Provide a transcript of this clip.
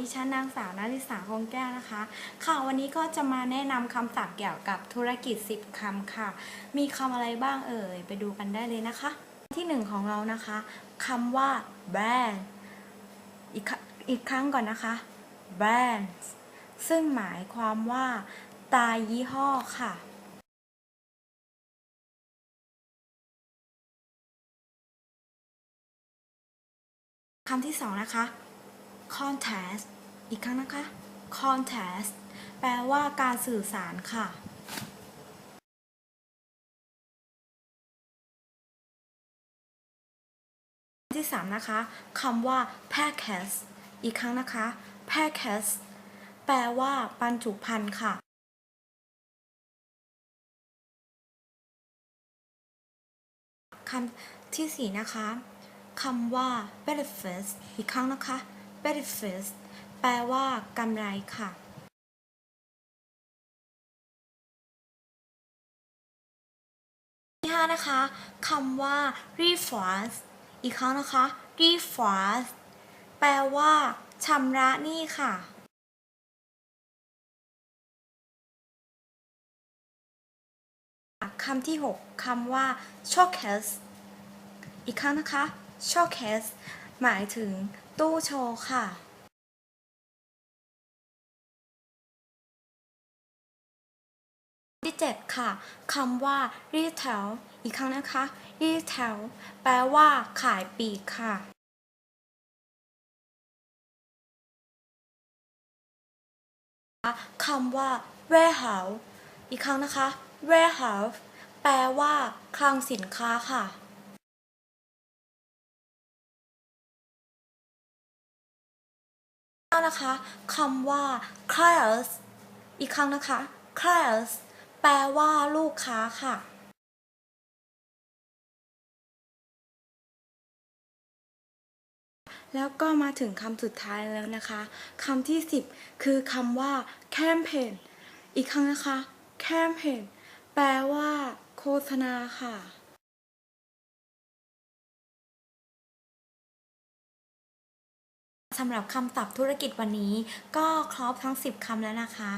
ดิฉันนางสาวนาริสาคงแก้วนะคะ ค่ะวันนี้ก็จะมาแนะนำคำศัพท์เกี่ยวกับธุรกิจ 10คำค่ะ มีคำอะไรบ้างเอ่ย ไปดูกันได้เลยนะคะ ที่หนึ่งของเรานะคะคำว่า brand อีกอีกครั้งก่อนนะคะ brand ซึ่งหมายความว่าตรายี่ห้อค่ะคำที่สองนะคะ contest อีกครั้งนะคะ contest แปลว่าการสื่อสารค่ะที่สามนะคะคำว่า package อีกครั้งนะคะ package แปลว่าบรรจุภัณฑ์ค่ะ คำที่สี่นะคะคำว่า benefits อีกครั้งนะคะ benefit แปลว่ากำไรค่ะที่ห้านะคะคำว่า refund อีกครั้งนะคะ refund แปลว่าชำระหนี้ค่ะคำที่ 6คำว่า showcase อีกครั้งนะคะ showcase หมายถึง ตู้โชว์ค่ะที่7ค่ะคำว่า retail อีกครั้งนะคะ retail แปลว่าขายปลีกค่ะคำว่า warehouse อีกครั้งนะคะ warehouse แปลว่าคลังสินค้าค่ะ นะคะคำว่า clients อีกครั้งนะคะ clients แปลว่าลูกค้าค่ะแล้วก็มาถึงคำสุดท้ายแล้วนะคะ คำที่ 10 คือคำว่า campaign อีกครั้งนะคะ campaign แปลว่า โฆษณาค่ะ สำหรับคำศัพท์ธุรกิจวันนี้ ก็ครบทั้ง 10คำแล้วนะคะ